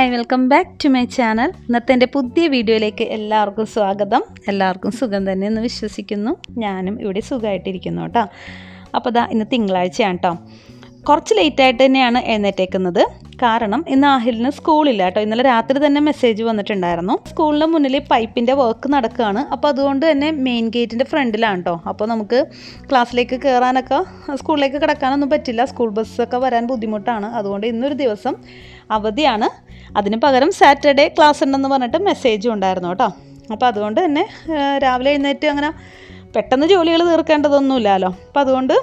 Hi welcome back to my channel. ഇന്നത്തെ എന്റെ പുതിയ വീഡിയോയിലേക്ക് എല്ലാവർക്കും സ്വാഗതം. എല്ലാവർക്കും സുഖം തന്നെ എന്ന് വിശ്വസിക്കുന്നു. ഞാനും ഇവിടെ സുഖമായിട്ടിരിക്കുന്നു കേട്ടോ. അപ്പോൾ ദാ ഇന്ന് തിങ്കളാഴ്ചയാണ് കേട്ടോ. കുറച്ച് ലേറ്റായിട്ട് തന്നെയാണ് എഴുന്നേറ്റേക്കുന്നത്. കാരണം ഇന്ന് ആഹിലിന് സ്കൂളില്ല കേട്ടോ. ഇന്നലെ രാത്രി തന്നെ മെസ്സേജ് വന്നിട്ടുണ്ടായിരുന്നു. സ്കൂളിന് മുന്നിൽ പൈപ്പിന്റെ വർക്ക് നടക്കുകയാണ്. അപ്പോൾ അതുകൊണ്ട് തന്നെ മെയിൻ ഗേറ്റിന്റെ ഫ്രണ്ടിലാണ് കേട്ടോ. അപ്പോൾ നമുക്ക് ക്ലാസ്സിലേക്ക് കയറാനൊക്കെ സ്കൂളിലേക്ക് കിടക്കാനൊന്നും പറ്റില്ല. സ്കൂൾ ബസ്സൊക്കെ വരാൻ ബുദ്ധിമുട്ടാണ്. അതുകൊണ്ട് ഇന്നൊരു ദിവസം അവധിയാണ്. അതിന് പകരം സാറ്റർഡേ ക്ലാസ് ഉണ്ടെന്ന് പറഞ്ഞിട്ട് മെസ്സേജും ഉണ്ടായിരുന്നു കേട്ടോ. അപ്പോൾ അതുകൊണ്ട് തന്നെ രാവിലെ എഴുന്നേറ്റ് അങ്ങനെ പെട്ടെന്ന് ജോലികൾ തീർക്കേണ്ടതൊന്നുമില്ലല്ലോ. അപ്പോൾ അതുകൊണ്ട്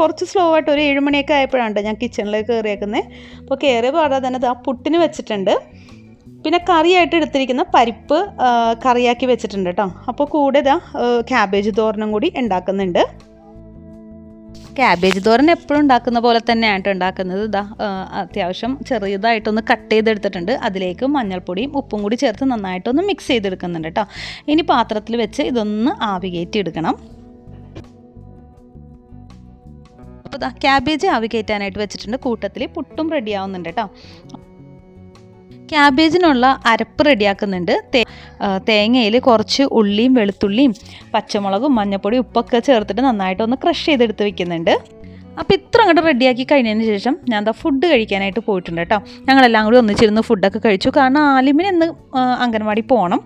കുറച്ച് സ്ലോ ആയിട്ട് ഒരു ഏഴുമണിയൊക്കെ ആയപ്പോഴാണ് ഞാൻ കിച്ചണിലേക്ക് കയറിയേക്കുന്നത് അപ്പോൾ കയറിയ പാടാതെ തന്നെ ആ പുട്ടിന് വെച്ചിട്ടുണ്ട്. പിന്നെ കറിയായിട്ട് എടുത്തിരിക്കുന്ന പരിപ്പ് കറിയാക്കി വെച്ചിട്ടുണ്ട് കേട്ടോ. അപ്പോൾ കൂടെ ഇതാ ക്യാബേജ് തോരനും കൂടി ഉണ്ടാക്കുന്നുണ്ട്. ക്യാബേജ് തോരൻ എപ്പോഴും ഉണ്ടാക്കുന്ന പോലെ തന്നെയാണ് ഉണ്ടാക്കുന്നത്. ഇതാ അത്യാവശ്യം ചെറിയതായിട്ടൊന്ന് കട്ട് ചെയ്തെടുത്തിട്ടുണ്ട്. അതിലേക്ക് മഞ്ഞൾപ്പൊടിയും ഉപ്പും കൂടി ചേർത്ത് നന്നായിട്ടൊന്ന് മിക്സ് ചെയ്തെടുക്കുന്നുണ്ട് കേട്ടോ ഇനി പാത്രത്തിൽ വെച്ച് ഇതൊന്ന് ആവികേറ്റി എടുക്കണം. അപ്പോൾ ഇതാ ക്യാബേജ് ആവികേറ്റാനായിട്ട് വെച്ചിട്ടുണ്ട്. കൂട്ടത്തിൽ പുട്ടും റെഡിയാവുന്നുണ്ട് കേട്ടോ ക്യാബേജിനുള്ള അരപ്പ് റെഡിയാക്കുന്നുണ്ട് തേങ്ങയിൽ കുറച്ച് ഉള്ളിയും വെളുത്തുള്ളിയും പച്ചമുളകും മഞ്ഞപ്പൊടി ഉപ്പൊക്കെ ചേർത്തിട്ട് നന്നായിട്ടൊന്ന് ക്രഷ് ചെയ്തെടുത്ത് വെക്കുന്നുണ്ട്. അപ്പോൾ ഇത്ര അങ്ങോട്ട് റെഡിയാക്കി കഴിഞ്ഞതിന് ശേഷം ഞാൻ എന്താ ഫുഡ് കഴിക്കാനായിട്ട് പോയിട്ടുണ്ട് കേട്ടോ. ഞങ്ങളെല്ലാം കൂടി ഒന്നിച്ചിരുന്ന് ഫുഡൊക്കെ കഴിച്ചു. കാരണം ആലിമിന് ഇന്ന് അംഗൻവാടി പോകണം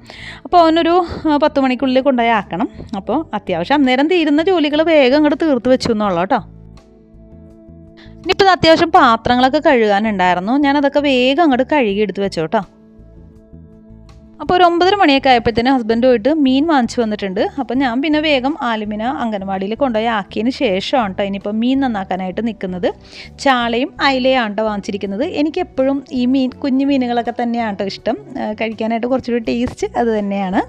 അപ്പോൾ അവനൊരു പത്ത് മണിക്കുള്ളിൽ കൊണ്ടുപോയി ആക്കണം. അപ്പോൾ അത്യാവശ്യം അന്നേരം തീരുന്ന ജോലികൾ വേഗം അങ്ങോട്ട് തീർത്ത് വെച്ചു എന്നുള്ളൂ കേട്ടോ. ഇനിയിപ്പോൾ അത്യാവശ്യം പാത്രങ്ങളൊക്കെ കഴുകാനുണ്ടായിരുന്നു. ഞാനതൊക്കെ വേഗം അങ്ങോട്ട് കഴുകി എടുത്ത് വെച്ചു അപ്പോൾ ഒരു ഒമ്പതര മണിയൊക്കെ ആയപ്പോഴത്തേന് ഹസ്ബൻഡ് പോയിട്ട് മീൻ വാങ്ങിച്ചു വന്നിട്ടുണ്ട്. അപ്പോൾ ഞാൻ പിന്നെ വേഗം ആലുമിന അംഗനവാടിയിൽ കൊണ്ടുപോയി ആക്കിയതിന് ശേഷമാണ് കേട്ടോ ഇനിയിപ്പോൾ മീൻ നന്നാക്കാനായിട്ട് നിൽക്കുന്നത്. ചാളയും അയിലയാണ് കേട്ടോ വാങ്ങിച്ചിരിക്കുന്നത്. എനിക്ക് എപ്പോഴും ഈ മീൻ കുഞ്ഞു മീനുകളൊക്കെ തന്നെയാണ് കേട്ടോ ഇഷ്ടം. കഴിക്കാനായിട്ട് കുറച്ചുകൂടി ടേസ്റ്റ് അത് തന്നെയാണ്.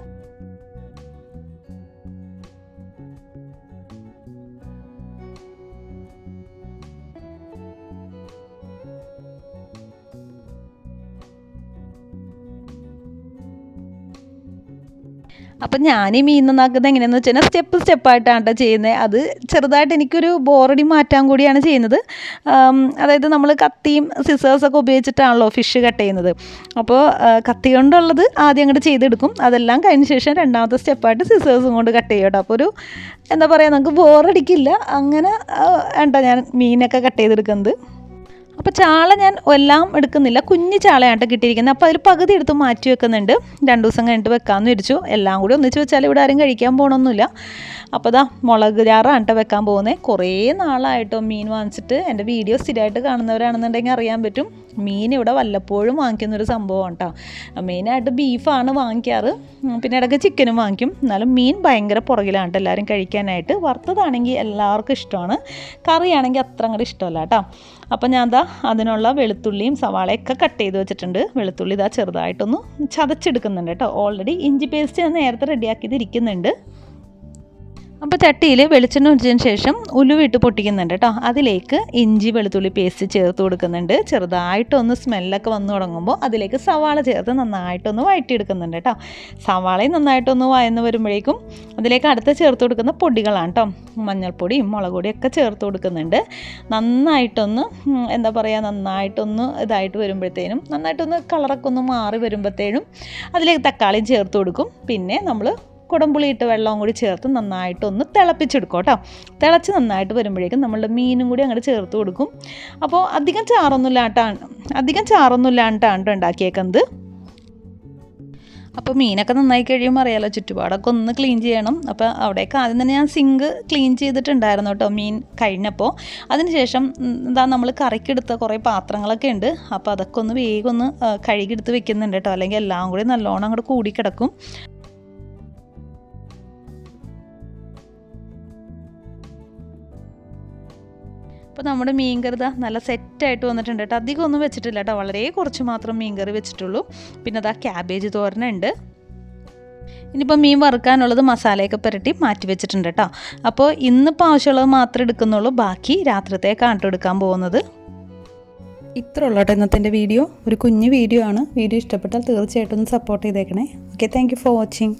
അപ്പം ഞാൻ ഈ മീൻ നന്നാക്കുന്നത് എങ്ങനെയാണെന്ന് വെച്ച് സ്റ്റെപ്പ് സ്റ്റെപ്പായിട്ടാണ് കേട്ടോ ചെയ്യുന്നത്. അത് ചെറുതായിട്ട് എനിക്കൊരു ബോറടി മാറ്റാൻ കൂടിയാണ് ചെയ്യുന്നത്. അതായത് നമ്മൾ കത്തിയും സിസേഴ്സൊക്കെ ഉപയോഗിച്ചിട്ടാണല്ലോ ഫിഷ് കട്ട് ചെയ്യുന്നത്. അപ്പോൾ കത്തി കൊണ്ടുള്ളത് ആദ്യം അങ്ങോട്ട് ചെയ്തെടുക്കും. അതെല്ലാം കഴിഞ്ഞ ശേഷം രണ്ടാമത്തെ സ്റ്റെപ്പായിട്ട് സിസേഴ്സും കൊണ്ട് കട്ട് ചെയ്യും കേട്ടോ. അപ്പോൾ ഒരു എന്താ പറയുക നമുക്ക് ബോറടിക്കില്ല അങ്ങനെ വേണ്ട ഞാൻ മീനൊക്കെ കട്ട് ചെയ്തെടുക്കുന്നത്. അപ്പോൾ ചാള ഞാൻ എല്ലാം എടുക്കുന്നില്ല. കുഞ്ഞു ചാളയാണ് കിട്ടിയിരിക്കുന്നത്. അപ്പോൾ അതിൽ പകുതി എടുത്ത് മാറ്റി വെക്കുന്നുണ്ട്. രണ്ട് ദിവസം കഴിഞ്ഞിട്ട് വെക്കാമെന്ന് വിരിച്ചു എല്ലാം കൂടി ഒന്നിച്ച് വെച്ചാൽ ഇവിടെ ആരും കഴിക്കാൻ പോകണമൊന്നുമില്ല അപ്പോൾ ദാ മുളക് ചാറാണ് വെക്കാൻ പോകുന്നത് കുറേ നാളായിട്ടോ മീൻ വാങ്ങിച്ചിട്ട്. എന്റെ വീഡിയോ സ്ഥിരമായിട്ട് കാണുന്നവരാണെന്നുണ്ടെങ്കിൽ അറിയാൻ പറ്റും. മീൻ ഇവിടെ വല്ലപ്പോഴും വാങ്ങിക്കുന്നൊരു സംഭവമാണ് കേട്ടോ മെയിനായിട്ട് ബീഫാണ് വാങ്ങിക്കാറ്. പിന്നെ ഇടയ്ക്ക് ചിക്കനും വാങ്ങിക്കും. എന്നാലും മീൻ ഭയങ്കര പുറകിലാണ് എല്ലാവരും കഴിക്കാനായിട്ട്. വറുത്തതാണെങ്കിൽ എല്ലാവർക്കും ഇഷ്ടമാണ്. കറിയാണെങ്കിൽ അത്ര അങ്ങോട്ട് ഇഷ്ടമല്ല കേട്ടോ അപ്പോൾ ഞാൻ ദാ അതിനുള്ള വെളുത്തുള്ളിയും സവാളയൊക്കെ കട്ട് ചെയ്ത് വെച്ചിട്ടുണ്ട്. വെളുത്തുള്ളി ഇതാ ചെറുതായിട്ടൊന്ന് ചതച്ചെടുക്കുന്നുണ്ട് കേട്ടോ ഓൾറെഡി ഇഞ്ചി പേസ്റ്റ് ഞാൻ നേരത്തെ റെഡിയാക്കിയത് ഇരിക്കുന്നുണ്ട്. അപ്പോൾ ചട്ടിയിൽ വെളിച്ചെണ്ണ ഒഴിച്ചതിന് ശേഷം ഉലുവിട്ട് പൊട്ടിക്കുന്നുണ്ട് കേട്ടോ അതിലേക്ക് ഇഞ്ചി വെളുത്തുള്ളി പേസ്റ്റ് ചേർത്ത് കൊടുക്കുന്നുണ്ട്. ചെറുതായിട്ടൊന്ന് സ്മെല്ലൊക്കെ വന്നു തുടങ്ങുമ്പോൾ അതിലേക്ക് സവാള ചേർത്ത് നന്നായിട്ടൊന്ന് വഴറ്റിയെടുക്കുന്നുണ്ട് കേട്ടോ സവാളയും നന്നായിട്ടൊന്ന് വയന്ന് വരുമ്പോഴേക്കും അതിലേക്ക് അടുത്ത ചേർത്ത് കൊടുക്കുന്ന പൊടികളാണ് കേട്ടോ മഞ്ഞൾപ്പൊടിയും മുളക് പൊടിയും ഒക്കെ ചേർത്ത് കൊടുക്കുന്നുണ്ട്. നന്നായിട്ടൊന്ന് എന്താ പറയുക നന്നായിട്ടൊന്ന് ഇതായിട്ട് വരുമ്പോഴത്തേനും നന്നായിട്ടൊന്ന് കളറൊക്കെ ഒന്ന് മാറി വരുമ്പോഴത്തേനും അതിലേക്ക് തക്കാളിയും ചേർത്ത് കൊടുക്കും. പിന്നെ നമ്മൾ കുടംപുളി ഇട്ട് വെള്ളവും കൂടി ചേർത്ത് നന്നായിട്ട് ഒന്ന് തിളപ്പിച്ചെടുക്കും കേട്ടോ. തിളച്ച് നന്നായിട്ട് വരുമ്പോഴേക്കും നമ്മളുടെ മീനും കൂടി അങ്ങോട്ട് ചേർത്ത് കൊടുക്കും. അപ്പോൾ അധികം ചാറൊന്നും ഇല്ലാണ്ടാണ് അധികം ചാറൊന്നും ഇല്ലാണ്ടാണ് ട്ടോ ഉണ്ടാക്കിയേക്കുന്നത്. അപ്പോൾ മീനൊക്കെ നന്നായി കഴിയുമ്പോൾ അറിയാലോ ചുറ്റുപാടൊക്കെ ഒന്ന് ക്ലീൻ ചെയ്യണം. അപ്പോൾ അവിടെയൊക്കെ ആദ്യം തന്നെ ഞാൻ സിങ്ക് ക്ലീൻ ചെയ്തിട്ടുണ്ടായിരുന്നു കേട്ടോ മീൻ കഴിഞ്ഞപ്പോൾ അതിനുശേഷം എന്താ നമ്മൾ കറിക്കെടുത്ത കുറേ പാത്രങ്ങളൊക്കെ ഉണ്ട്. അപ്പോൾ അതൊക്കെ ഒന്ന് വേഗം ഒന്ന് കഴുകി കഴുകിയെടുത്ത് വെക്കുന്നുണ്ട് കേട്ടോ. അല്ലെങ്കിൽ എല്ലാം കൂടി നല്ലോണം അങ്ങോട്ട് കൂടിക്കിടക്കും. അപ്പോൾ നമ്മുടെ മീൻകറി ദാ നല്ല സെറ്റായിട്ട് വന്നിട്ടുണ്ട് കേട്ടോ. അധികം ഒന്നും വെച്ചിട്ടില്ല കേട്ടോ. വളരെ കുറച്ച് മാത്രം മീൻകറി വെച്ചിട്ടുള്ളൂ. പിന്നെ അതാ ക്യാബേജ് തോരനുണ്ട് ഇനിയിപ്പോൾ മീൻ വറുക്കാനുള്ളത് മസാലയൊക്കെ പുരട്ടി മാറ്റി വെച്ചിട്ടുണ്ട് കേട്ടോ. അപ്പോൾ ഇന്നിപ്പോൾ ആവശ്യമുള്ളത് മാത്രമേ എടുക്കുന്നുള്ളൂ. ബാക്കി രാത്രിത്തേക്കാണ് എടുക്കാൻ പോകുന്നത്. ഇത്ര ഉള്ളൂ കേട്ടോ ഇന്നത്തെ വീഡിയോ. ഒരു കുഞ്ഞു വീഡിയോ ആണ്. വീഡിയോ ഇഷ്ടപ്പെട്ടാൽ തീർച്ചയായിട്ടും സപ്പോർട്ട് ചെയ്തേക്കണേ. Okay thank for watching